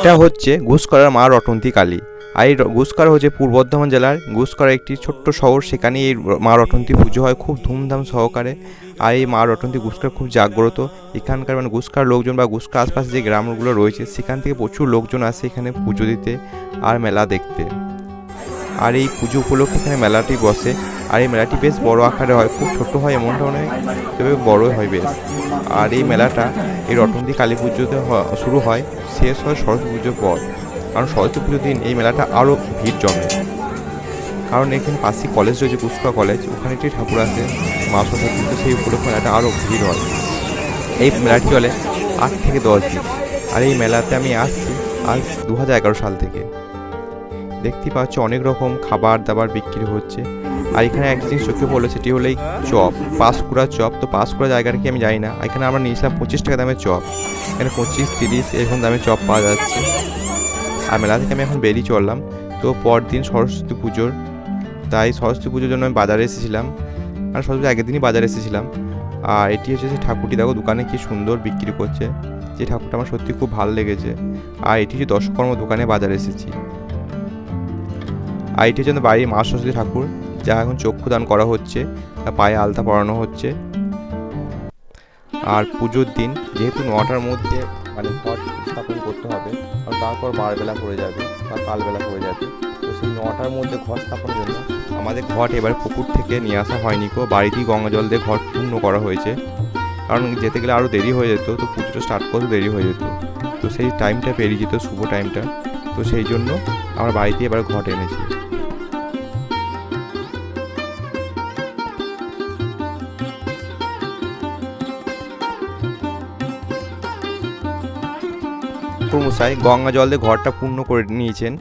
এটা হচ্ছে ঘুষকরার মা রটন্তী কালী। আর এই ঘুষকরা হচ্ছে পূর্ব বর্ধমান জেলার ঘুষকরা একটি ছোট্ট শহর। সেখানে এই মা রটন্তী পুজো হয় খুব ধুমধাম সহকারে। আর এই মা রটন্তী ঘুষকরা খুব জাগ্রত। এখানকার মানে ঘুষকার লোকজন বা ঘুষকার আশপাশে যে গ্রামগুলো রয়েছে, সেখান থেকে প্রচুর লোকজন আসে এখানে পুজো দিতে আর মেলা দেখতে। আর এই পুজো উপলক্ষে এখানে মেলাটি বসে। আর এই মেলাটি বেশ বড় আকারে হয়, খুব ছোট হয় এমনটা নয় তবে বড়ই হয় বেশ। আর এই মেলাটা এই রটন্তী কালী পুজোতে শুরু হয়, শেষ হয় সরস্বতী পুজোর পর। কারণ সরস্বতী পুজোর দিন এই মেলাটা আরও ভিড় জমে। কারণ এখানে পাশেই কলেজ রয়েছে পুষ্পা কলেজ, ওখানে একটি ঠাকুর আছে, মা সরস্বতী পুজো সেই উপলক্ষে মেলাটা আরও ভিড় হয়। এই মেলাটি চলে আট থেকে দশ দিন। আর এই মেলাতে আমি আসছি আজ দু হাজার এগারো সাল থেকে। দেখতেই পাচ্ছ অনেক রকম খাবার দাবার বিক্রি হচ্ছে। আর এখানে এক জিনিস চোখে পড়ল, সেটি হলো এই চপ, পাঁশকুড়া চপ। তো পাঁশকুড়া জায়গাটা কি আমি জানি না, এখানে আমরা নিয়েছিলাম পঁচিশ টাকা দামের চপ। এখানে পঁচিশ, তিরিশ এরকম দামে চপ পাওয়া যাচ্ছে। আর মেলা থেকে আমি এখন বেরিয়ে চললাম। তো পরদিন সরস্বতী পুজোর, তাই সরস্বতী পুজোর জন্য আমি বাজারে এসেছিলাম। আর সরস্বতী আগের দিনই বাজারে এসেছিলাম। আর এটি হচ্ছে যে ঠাকুরটি দেখো দোকানে কি সুন্দর বিক্রি করছে। যে ঠাকুরটা আমার সত্যি খুব ভালো লেগেছে। আর এটি হচ্ছে দশকর্ম দোকানে বাজারে এসেছি। এটি হচ্ছে বাড়ির মা সরস্বতী ঠাকুর, যা এখন চক্ষুদান করা হচ্ছে তার পায়ে আলতা পরানো হচ্ছে। আর পুজোর দিন যেহেতু নটার মধ্যে মানে ঘট স্থাপন করতে হবে, আর তারপর বারবেলা পড়ে যাবে বা কালবেলা পড়ে যাবে। তো সেই নটার মধ্যে ঘর স্থাপনের জন্য আমাদের ঘট এবার পুকুর থেকে নিয়ে আসা হয়নি কো বাড়িতেই গঙ্গা জল দিয়ে ঘট পূর্ণ করা হয়েছে। কারণ যেতে গেলে আরও দেরি হয়ে যেত, তো পুজোটা স্টার্ট করতে দেরি হয়ে যেত। তো সেই টাইমটা পেরিয়ে যেত, শুভ টাইমটা তো সেই জন্য আমরা বাড়িতে এবার ঘট এনেছি। মশাই, গঙ্গা জল দিয়ে ঘরটা পূর্ণ করে নিয়েছেন।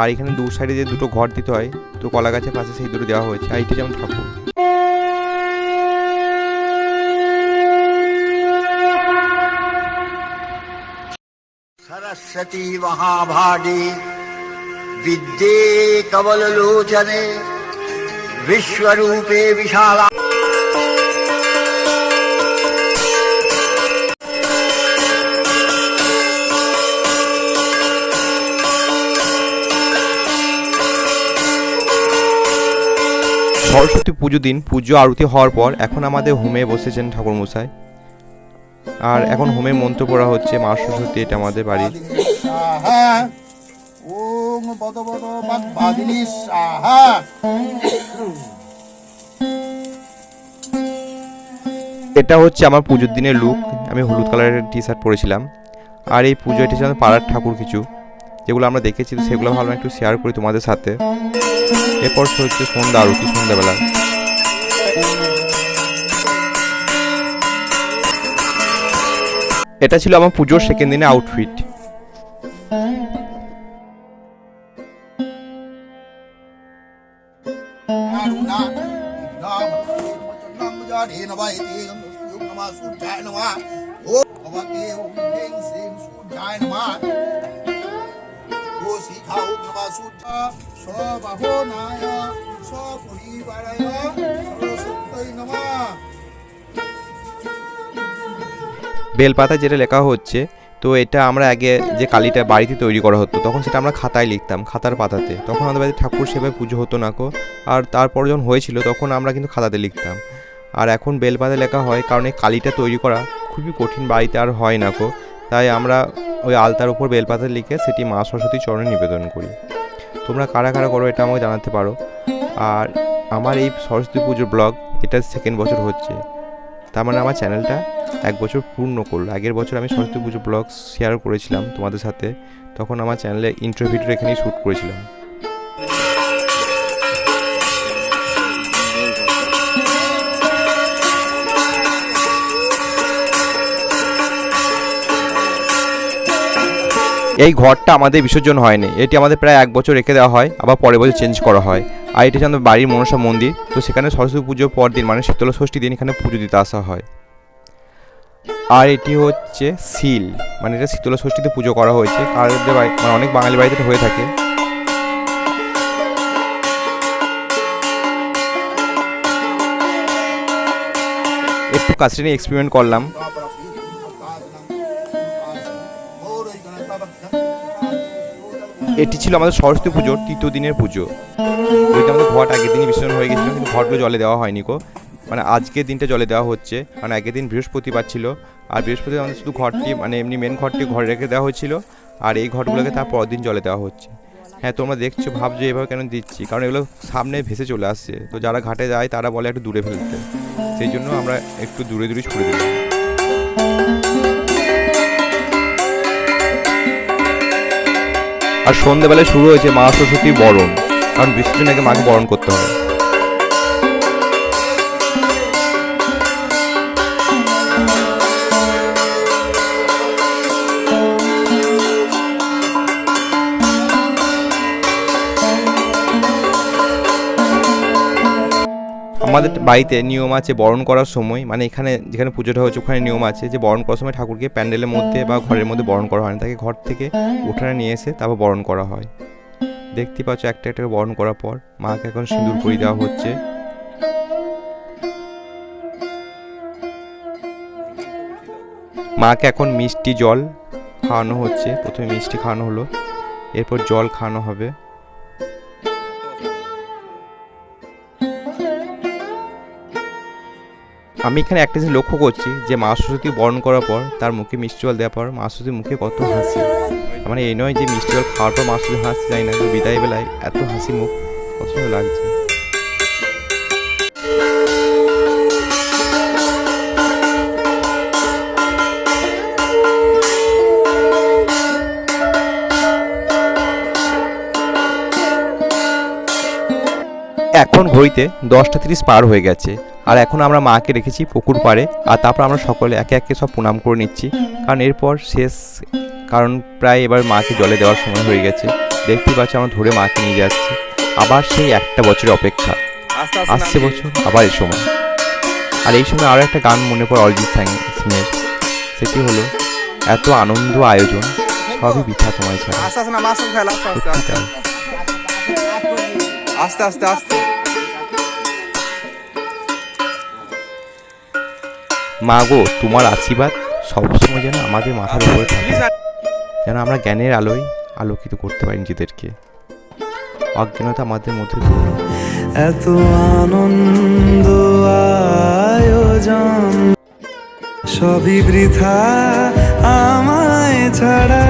আর এখানে দু সাইডে যে দুটো ঘর দিতে হয়, তো কলা গাছের পাশে সেই দুটো দেওয়া হয়েছে। আর এটি যেমন ঠাকুর। सरस्वती महाभागे विद्ये कवललोचने विश्वरूपे विशाला সরস্বতী পুজো দিন পুজো আরতি হওয়ার পর এখন আমাদের হোমে বসেছেন ঠাকুর মশাই আর এখন হোমে মন্ত্র পড়া হচ্ছে মা সরস্বতী এটা আমাদের বাড়ির এটা হচ্ছে আমার পুজোর দিনের লুক আমি হলুদ কালারের টি শার্ট পরেছিলাম। আর এই পুজো এটি ছিল পাড়ার ঠাকুর কিছু। যেগুলো আমরা দেখেছি সেগুলো ভাবলাম একটু শেয়ার করি তোমাদের সাথে। এরপর হচ্ছে সন্ধ্যা আরতি সন্ধ্যাবেলা। এটা ছিল আমার পুজোর সেকেন্ড দিনে আউটফিট সবাহ নায় সপরিবারায় বেলপাতা যেটা লেখা হচ্ছে, তো এটা আমরা আগে যে কালিটা বাড়িতে তৈরি করা হতো, তখন সেটা আমরা খাতায় লিখতাম, খাতার পাতাতে। তখন আমাদের বাড়িতে ঠাকুর সেভাবে পুজো হতো না কো আর তারপর যখন হয়েছিল, তখন আমরা কিন্তু খাতাতে লিখতাম। আর এখন বেলপাতা লেখা হয়, কারণ এই কালিটা তৈরি করা খুবই কঠিন বাড়িতে আর হয় না কো তাই আমরা ওই আলতার উপর বেলপাতা লিখে সেটি মা সরস্বতী চরণে নিবেদন করি। তোমরা কারা কারা করো এটা আমাকে জানাতে পারো। আর আমার এই সরস্বতী পুজোর ব্লগ, এটা সেকেন্ড বছর হচ্ছে। তার মানে আমার চ্যানেলটা এক বছর পূর্ণ করল। আগের বছর আমি সরস্বতী পুজো ব্লগ শেয়ার করেছিলাম তোমাদের সাথে। তখন আমার চ্যানেলে ইন্টারভিউটা এখানেই শ্যুট করেছিলাম। এই ঘরটা আমাদের বিসর্জন হয়নি। এটি আমাদের প্রায় এক বছর রেখে দেওয়া হয়, আবার পরের বছর চেঞ্জ করা হয়। আর এটি আমাদের বাড়ির মনসা মন্দির। তো সেখানে সরস্বতী পুজোর পর দিন মানে শীতলা ষষ্ঠী দিন, এখানে পুজো দিতে আসা হয়। আর এটি হচ্ছে সিল মানে এটা শীতলা ষষ্ঠীতে পুজো করা হয়েছে। কারোর বাড়ি মানে অনেক বাঙালি বাড়িতে হয়ে থাকে। একটু কাছে নিয়ে এক্সপেরিমেন্ট করলাম। এটি ছিল আমাদের সরস্বতী পুজোর তৃতীয় দিনের পুজো। ওইটা আমাদের ঘট আগের দিনই বিসর্জন হয়ে গেছিল, কিন্তু ঘটগুলো জলে দেওয়া হয়নি কো মানে আজকের দিনটা জলে দেওয়া হচ্ছে মানে আগের দিন বৃহস্পতিবার ছিল, আর বৃহস্পতিবার আমাদের শুধু ঘরটি মানে এমনি মেন ঘরটি ঘরে রেখে দেওয়া হয়েছিল, আর এই ঘরগুলোকে তার পরের দিন জলে দেওয়া হচ্ছে। হ্যাঁ তোমরা দেখছ, ভাবছ এভাবে কেন দিচ্ছি, কারণ এগুলো সামনে ভেসে চলে আসছে। তো যারা ঘাটে যায়, তারা বলে একটু দূরে ফেলতে। সেই জন্য আমরা একটু দূরে দূরে ছুড়ে দিলাম। আর সন্ধ্যেবেলায় শুরু হয়েছে মা সরস্বতী বরণ। কারণ বৃষ্টির নাকি মাকে বরণ করতে হবে। আমাদের বাড়িতে নিয়ম আছে বরণ করার সময় মানে এখানে যেখানে পুজোটা হয়েছে ওখানে নিয়ম আছে যে বরণ করার সময় ঠাকুরকে প্যান্ডেলের মধ্যে বা ঘরের মধ্যে বরণ করা হয় না তাকে ঘর থেকে উঠানে নিয়ে এসে তারপর বরণ করা হয়। দেখতে পাচ্ছ একটা একটা বরণ করার পর মাকে এখন সিঁদুর পরিয়ে দেওয়া হচ্ছে। মাকে এখন মিষ্টি জল খাওয়ানো হচ্ছে প্রথমে মিষ্টি খাওয়ানো হলো এরপর জল খাওয়ানো হবে। আমি এখানে একটা জিনিস লক্ষ্য করছি, যে মা সরস্বতী বরণ করার পর, তার মুখে মিষ্টি জল দেওয়ার পর, মা সরস্বতীর মুখে কত হাসি। মানে এই নয় যে মিষ্টি জল খাওয়ার পর মা সরস্বতী হাসি যায় না বিদায় বেলায় এত হাসি মুখ, কত লাগছে। এখন ঘড়িতে দশটা তিরিশ পার হয়ে গেছে। আর এখন আমরা মাকে রেখেছি পুকুর পাড়ে আর তারপর আমরা সকলে একে একে সব প্রণাম করে নিচ্ছি। কারণ এরপর শেষ কারণ প্রায় এবার মাকে জলে দেওয়ার সময় হয়ে গেছে। দেখতেই পাচ্ছি আমরা ধরে মাকে নিয়ে যাচ্ছি। আবার সেই একটা বছরের অপেক্ষা। আসছে বছর আবার এই সময়। আর এই সময় আরও একটা গান মনে পড়ে অরিজিৎ সিং সিংয়ের। সেটি হলো এত আনন্দ আয়োজন সবই বৃথা তোমায় ছাড়া। আস্তে আস্তে আস্তে। মা গো তোমার আশীর্বাদ সবসময় যেন আমাদের মাথার উপরে থাকে। যেন আমরা জ্ঞানের আলোয় আলোকিত করতে পারি নিজেদেরকে। অজ্ঞানতা আমাদের মধ্যে এত আনন্দ আয়োজন সবই বৃথা আমায় ছাড়া।